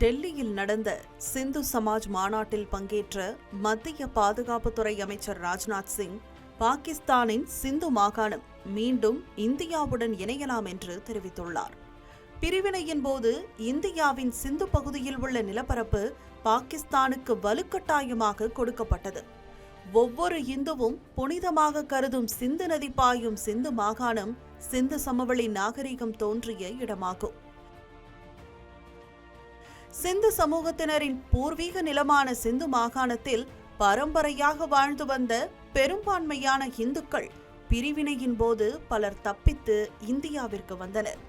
டெல்லியில் நடந்த சிந்து சமாஜ் மாநாட்டில் பங்கேற்ற மத்திய பாதுகாப்புத்துறை அமைச்சர் ராஜ்நாத் சிங் பாகிஸ்தானின் சிந்து மாகாணம் மீண்டும் இந்தியாவுடன் இணையலாம் என்று தெரிவித்துள்ளார். பிரிவினையின் போது இந்தியாவின் சிந்து பகுதியில் உள்ள நிலப்பரப்பு பாகிஸ்தானுக்கு வலுக்கட்டாயமாக கொடுக்கப்பட்டது. ஒவ்வொரு இந்துவும் புனிதமாக கருதும் சிந்து நதி பாயும் சிந்து மாகாணம் சிந்து சமவெளி நாகரிகம் தோன்றிய இடமாகும். சிந்து சமூகத்தினரின் பூர்வீக நிலமான சிந்து மாகாணத்தில் பரம்பரையாக வாழ்ந்து வந்த பெரும்பான்மையான இந்துக்கள் பிரிவினையின் போது பலர் தப்பித்து இந்தியாவிற்கு வந்தனர்.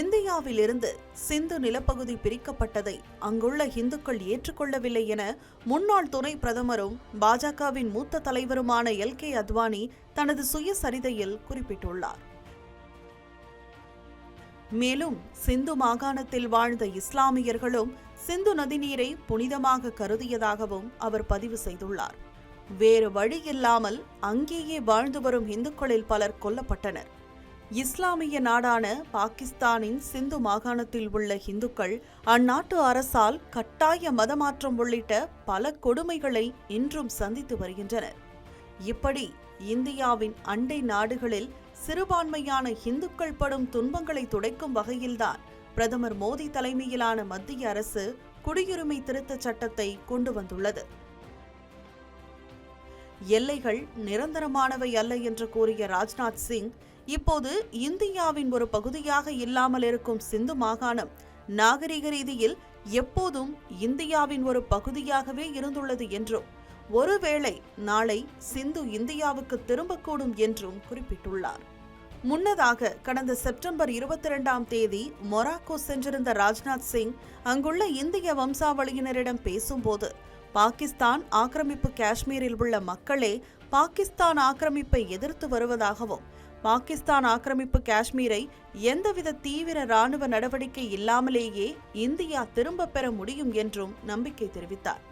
இந்தியாவிலிருந்து சிந்து நிலப்பகுதி பிரிக்கப்பட்டதை அங்குள்ள இந்துக்கள் ஏற்றுக்கொள்ளவில்லை என முன்னாள் துணை பிரதமரும் பாஜகவின் மூத்த தலைவருமான எல் கே அத்வானி தனது சுயசரிதையில் குறிப்பிட்டுள்ளார். மேலும் சிந்து மாகாணத்தில் வாழ்ந்த இஸ்லாமியர்களும் சிந்து நதிநீரை புனிதமாக கருதியதாகவும் அவர் பதிவு செய்துள்ளார். வேறு வழி இல்லாமல் அங்கேயே வாழ்ந்து வரும் இந்துக்களில் பலர் கொல்லப்பட்டனர். இஸ்லாமிய நாடான பாகிஸ்தானின் சிந்து மாகாணத்தில் உள்ள இந்துக்கள் அந்நாட்டு அரசால் கட்டாய மதமாற்றம் உள்ளிட்ட பல கொடுமைகளை இன்றும் சந்தித்து வருகின்றனர். இப்படி இந்தியாவின் அண்டை நாடுகளில் சிறுபான்மையான இந்துக்கள் படும் துன்பங்களை துடைக்கும் வகையில்தான் பிரதமர் மோடி தலைமையிலான மத்திய அரசு குடியுரிமை திருத்தச் சட்டத்தை கொண்டு வந்துள்ளது. எல்லைகள் நிரந்தரமானவை அல்ல என்று கூறிய ராஜ்நாத் சிங் இப்போது இந்தியாவின் ஒரு பகுதியாக இல்லாமல் இருக்கும் சிந்து மாகாணம் நாகரிக ரீதியில் எப்போதும் இந்தியாவின் ஒரு பகுதியாகவே இருந்துள்ளது என்றும் ஒருவேளை நாளை சிந்து இந்தியாவுக்கு திரும்பக்கூடும் என்றும் குறிப்பிட்டுள்ளார். முன்னதாக கடந்த செப்டம்பர் இருபத்தி இரண்டாம் தேதி மொராக்கோ சென்றிருந்த ராஜ்நாத் சிங் அங்குள்ள இந்திய வம்சாவளியினரிடம் பேசும்போது பாகிஸ்தான் ஆக்கிரமிப்பு காஷ்மீரில் உள்ள மக்களே பாகிஸ்தான் ஆக்கிரமிப்பை எதிர்த்து வருவதாகவும் பாகிஸ்தான் ஆக்கிரமிப்பு காஷ்மீரை எந்தவித தீவிர ராணுவ நடவடிக்கை இல்லாமலேயே இந்தியா திரும்பப் பெற முடியும் என்றும் நம்பிக்கை தெரிவித்தார்.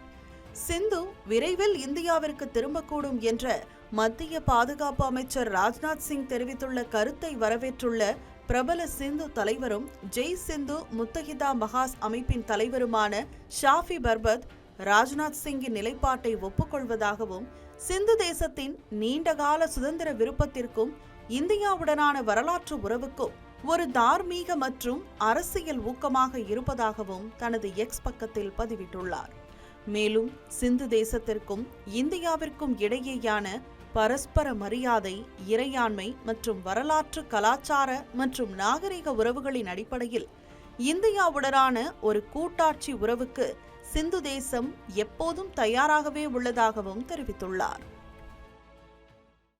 சிந்து விரைவில் இந்தியாவிற்கு திரும்பக்கூடும் என்ற மத்திய பாதுகாப்பு அமைச்சர் ராஜ்நாத் சிங் தெரிவித்துள்ள கருத்தை வரவேற்றுள்ள பிரபல சிந்து தலைவரும் ஜெய் சிந்து முத்தஹிதா மகாஸ் அமைப்பின் தலைவருமான ஷாஃபி பர்பத் ராஜ்நாத் சிங்கின் நிலைப்பாட்டை ஒப்புக்கொள்வதாகவும் சிந்து தேசத்தின் நீண்டகால சுதந்திர விருப்பத்திற்கும் இந்தியாவுடனான வரலாற்று உறவுக்கும் ஒரு தார்மீக மற்றும் அரசியல் ஊக்கமாக இருப்பதாகவும் தனது எக்ஸ் பக்கத்தில் பதிவிட்டுள்ளார். மேலும் சிந்து தேசத்திற்கும் இந்தியாவிற்கும் இடையேயான பரஸ்பர மரியாதை இறையாண்மை மற்றும் வரலாற்று கலாச்சார மற்றும் நாகரிக உறவுகளின் அடிப்படையில் இந்தியாவுடனான ஒரு கூட்டாட்சி உறவுக்கு சிந்து தேசம் எப்போதும் தயாராகவே உள்ளதாகவும் தெரிவித்துள்ளார்.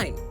fine.